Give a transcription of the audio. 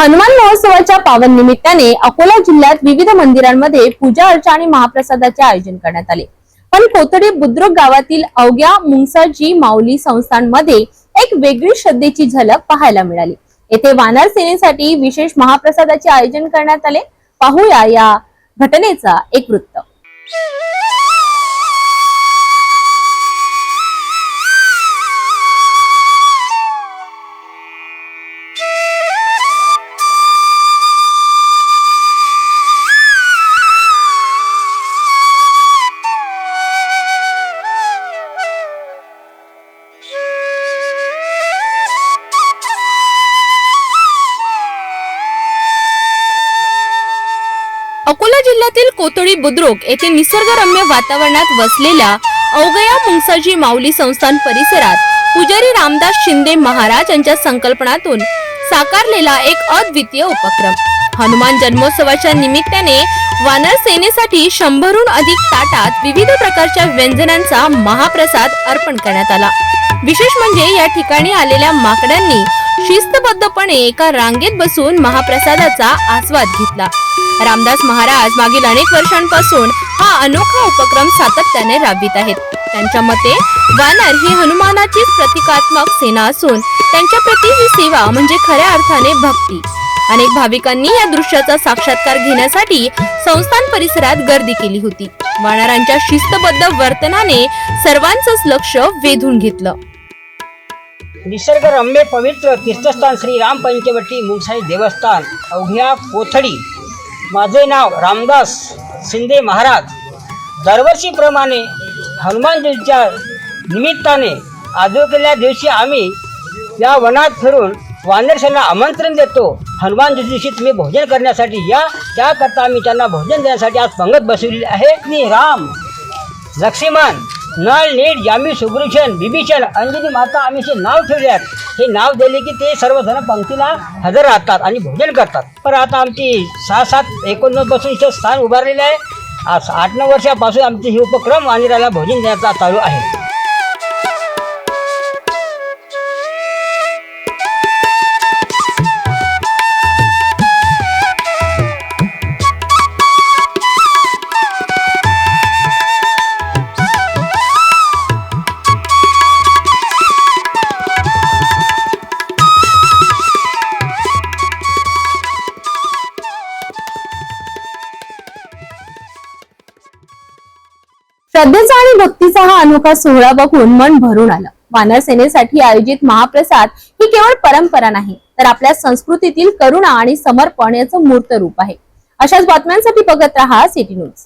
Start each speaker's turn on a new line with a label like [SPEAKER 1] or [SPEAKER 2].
[SPEAKER 1] हनुमान महोत्सवाच्या पावन निमित्ताने अकोला जिल्ह्यात विविध मंदिरांमध्ये पूजा अर्चा आणि महाप्रसादाचे आयोजन करण्यात आले. पण कोथडी बुद्रुक गावातील अवघ्या मुंगसाजी माऊली संस्थांमध्ये एक वेगळी श्रद्धेची झलक पाहायला मिळाली. येथे वानर सेनेसाठी विशेष महाप्रसादाचे आयोजन करण्यात आले. पाहूया या घटनेचा एक वृत्त. अकोला जिल्ह्यातील कोतळी बुद्रुक येथे निसर्गरम्य वातावरणात वसलेल्या अवगया मुंगसाजी माऊली संस्थान परिसरात पुजारी रामदास शिंदे महाराज यांच्या संकल्पनातून साकारलेला एक अद्वितीय उपक्रम. हनुमान जन्मोत्सवाच्या निमित्ताने वानर सेनेसाठी शंभरहून अधिक ताटात विविध प्रकारच्या व्यंजनांचा महाप्रसाद अर्पण करण्यात आला. विशेष म्हणजे या ठिकाणी आलेल्या माकडांनी शिस्तबद्धपणे एका रांगेत बसून महाप्रसादाचा आस्वाद घेतला. रामदास महाराज मागील अनेक वर्षांपासून हा अनोखा उपक्रम सातत्याने राबवित आहेत. त्यांच्या मते वानर ही हनुमानाचीच प्रतिकात्मक सेना असून त्यांच्या प्रती ही सेवा म्हणजे खऱ्या अर्थाने भक्ती. अनेक भाविकांनी या दृश्याचा साक्षात्कार घेण्यासाठी संस्थान परिसरात गर्दी केली होती. वानरांच्या शिस्तबद्ध वर्तनाने सर्वांचंच लक्ष वेधून घेतलं.
[SPEAKER 2] निसर्गरम्य पवित्र तीर्थस्थान श्री राम पंचवटी मुंगसाई देवस्थान अवघ्या कोथडी. माझे नाव रामदास शिंदे महाराज. दरवर्षीप्रमाणे हनुमान जयंतीच्या निमित्ताने आजोकेल्या दिवशी आम्ही या वनात फिरून वानरशांना आमंत्रण देतो. हनुमान जयंती दिवशी तुम्ही भोजन करण्यासाठी या त्याकरता आम्ही त्यांना भोजन देण्यासाठी आज पंगत बसवलेली आहे. मी राम लक्ष्मण नळ नीट यामी सुग्रीशन बिभीषण अंजनी माता आम्ही हे नाव ठेवले आहेत. हे नाव दिले की ते सर्वजण पंक्तीला हजर राहतात आणि भोजन करतात. पण आता आमची सहा सात एकोणनव्वदपासून इथं स्थान उभारलेलं आहे. आज आठ नऊ वर्षापासून आमचे हे उपक्रम वानिराला भोजन देण्याचा चालू आहे.
[SPEAKER 1] श्रद्धेचा आणि भक्तीचा हा अनोखा सोहळा बघून मन भरून आलं. वानर सेनेसाठी आयोजित महाप्रसाद ही केवळ परंपरा नाही तर आपल्या संस्कृतीतील करुणा आणि समर्पण याचं मूर्त रूप आहे. अशाच बातम्यांसाठी बघत राहा सिटी न्यूज.